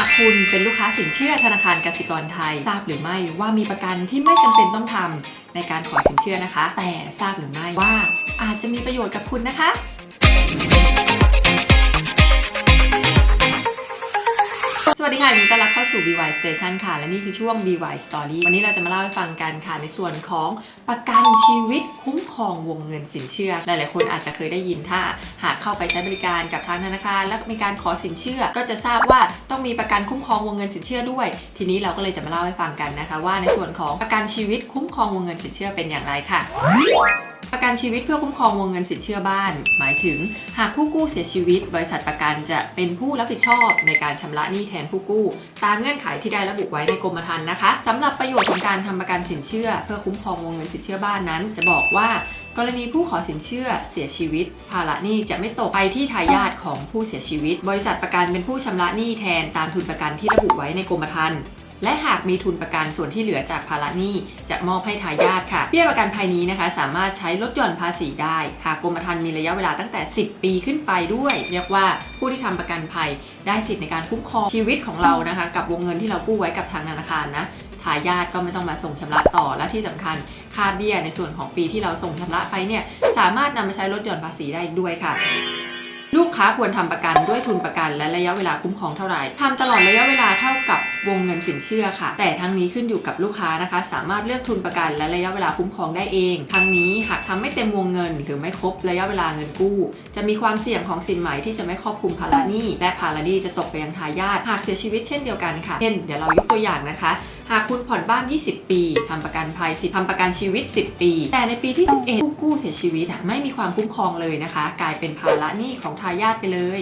ากคุณเป็นลูกค้าสินเชื่อธนาคารกสิกรไทย ทราบหรือไม่ว่ามีประกันที่ไม่จำเป็นต้องทำในการขอสินเชื่อนะคะ แต่ทราบหรือไม่ว่าอาจจะมีประโยชน์กับคุณนะคะ สวัสดีค่ะยินดีต้อนรับเข้าสู่ BY Station ค่ะ และนี่คือช่วง BY Story วันนี้เราจะมาเล่าให้ฟังกันค่ะ ในส่วนของประกันชีวิตคุ้มครองวงเงินสินเชื่อ หลาย ๆ คนอาจจะเคยได้ยินถ้า หากเข้าไปใช้บริการกับทางธนาคาร แล้วมีการขอสินเชื่อ ก็จะทราบว่าต้องมีประกันคุ้มครองวงเงินสินเชื่อด้วย ทีนี้เราก็เลยจะมาเล่าให้ฟังกันนะคะ ว่าในส่วนของประกันชีวิตคุ้มครองวงเงินสินเชื่อเป็นอย่างไรค่ะ ประกันชีวิตเพื่อคุ้มครองวงเงินสินเชื่อบ้าน หมายถึง หากผู้กู้เสียชีวิต บริษัทประกันจะเป็นผู้รับผิดชอบในการชำระหนี้แทนผู้กู้ ตามเงื่อนไขที่ได้ระบุไว้ในกรมธรรม์นะคะสำหรับประโยชน์ของการทำประกันสินเชื่อ เพื่อคุ้มครองวงเงินสินเชื่อบ้านนั้น จะบอกว่า กรณีผู้ขอสินเชื่อเสียชีวิต ภาระหนี้จะไม่ตกไปที่ทายาทของผู้เสียชีวิต บริษัทประกันเป็นผู้ชำระหนี้แทนตามทุนประกันที่ระบุไว้ในกรมธรรม์ และหากมีทุนประกันส่วนที่เหลือจากภาระหนี้จะมอบให้ทายาทค่ะ เบี้ยประกันภัยนี้นะคะ สามารถใช้ลดหย่อนภาษีได้ หากกรมธรรม์มีระยะเวลาตั้งแต่ 10 ปีขึ้นไปด้วย เรียกว่าผู้ที่ทำประกันภัยได้สิทธิ์ในการคุ้มครองชีวิตของเรานะคะ กับวงเงินที่เรากู้ไว้กับทางธนาคารนะทายาทก็ไม่ต้องมาส่งชำระต่อและที่สำคัญค่าเบี้ยในส่วนของปีที่เราส่งชำระไปเนี่ยสามารถนำมาใช้ลดหย่อนภาษีได้ด้วยค่ะลูกค้าควรทำประกันด้วยทุนประกันและระยะเวลาคุ้มครองเท่าไหร่ทำตลอดระยะเวลาเท่ากับวง สินเชื่อค่ะ แต่ทั้งนี้ขึ้นอยู่กับลูกค้านะคะ สามารถเลือกทุนประกันและระยะเวลาคุ้มครองได้เอง ทั้งนี้หากทำไม่เต็มวงเงิน หรือไม่ครบระยะเวลาเงินกู้ จะมีความเสี่ยงของสินไหมที่จะไม่ครอบคลุมภาระหนี้และภาระหนี้จะตกไปยังทายาทหากเสียชีวิตเช่นเดียวกันค่ะเช่นเดี๋ยวเรายกตัวอย่างนะคะ หากคุณผ่อนบ้าน 20 ปีทำประกันภัย10ทำประกันชีวิต 10 ปี แต่ในปีที่11ผู้กู้เสียชีวิตไม่มีความคุ้มครองเลยนะคะ กลายเป็นภาระหนี้ของทายาทไปเลย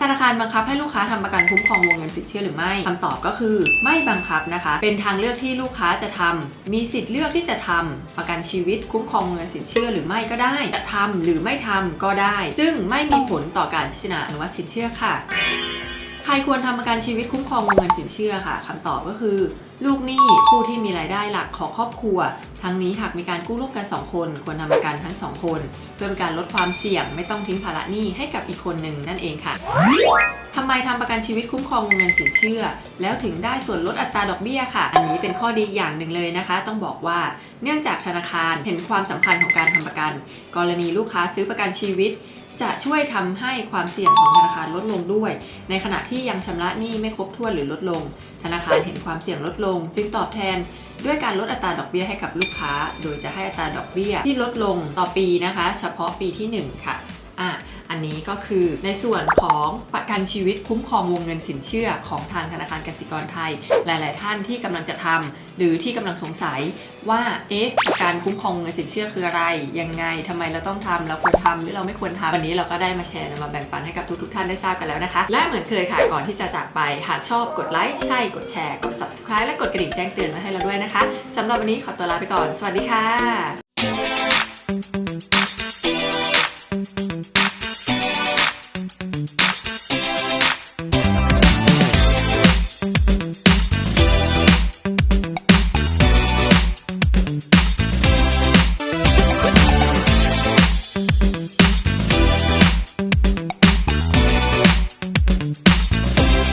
ธนาคารบังคับให้ลูกค้าทำประกันคุ้มครองวงเงินสินเชื่อหรือไม่คำตอบก็คือไม่บังคับนะคะ เป็นทางเลือกที่ลูกค้าจะทำมีสิทธิ์เลือกที่จะทำประกันชีวิตคุ้มครองเงินสินเชื่อหรือไม่ก็ได้ จะทำหรือไม่ทำก็ได้ ซึ่งไม่มีผลต่อการพิจารณาอนุมัติสินเชื่อค่ะ รควรทำประกันชีวิตคุ้มครองวงเงินสินเชื่อค่ะคำตอบก็คือ ลูกหนี้ผู้ที่มีรายได้หลักของครอบครัว ทั้งนี้หากมีการกู้ร่วมกัน 2 คน ควรทำประกันทั้ง 2 คน เพื่อเป็นการลดความเสี่ยงไม่ต้องทิ้งภาระหนี้ให้กับอีกคนหนึ่งนั่นเองค่ะทำไมทำประกันชีวิตคุ้มครองวงเงินสินเชื่อ แล้วถึงได้ส่วนลดอัตราดอกเบี้ยค่ะ อันนี้เป็นข้อดีอย่างหนึ่งเลยนะคะ ต้องบอกว่าเนื่องจากธนาคารเห็นความสำคัญของการทำประกัน กรณีลูกค้าซื้อประกันชีวิต จะช่วยทำให้ความเสี่ยงของธนาคารลดลงด้วย ในขณะที่ยังชำระหนี้ไม่ครบถ้วนหรือลดลง ธนาคารเห็นความเสี่ยงลดลง จึงตอบแทนด้วยการลดอัตราดอกเบี้ยให้กับลูกค้า โดยจะให้อัตราดอกเบี้ยที่ลดลงต่อปีนะคะ เฉพาะปีที่ 1 ค่ะ อะอันนี้ก็คือในส่วนของประกันชีวิตคุ้มครองวงเงินสินเชื่อของทางธนาคารกสิกรไทย หลาย ๆ ท่านที่กำลังจะทำหรือที่กำลังสงสัยว่าเอ๊ะการคุ้มครองเงินสินเชื่อคืออะไร ยังไงทำไมเราต้องทำเราควรทำหรือเราไม่ควรทำวันนี้เราก็ได้มาแชร์มาแบ่งปันให้กับทุกๆท่านได้ทราบกันแล้วนะคะ และเหมือนเคยค่ะก่อนที่จะจากไปหากชอบกดไลค์ใช่กดแชร์กด subscribe และกดกระดิ่งแจ้งเตือนมาให้เราด้วยนะคะสำหรับวันนี้ขอตัวลาไปก่อน สวัสดีค่ะ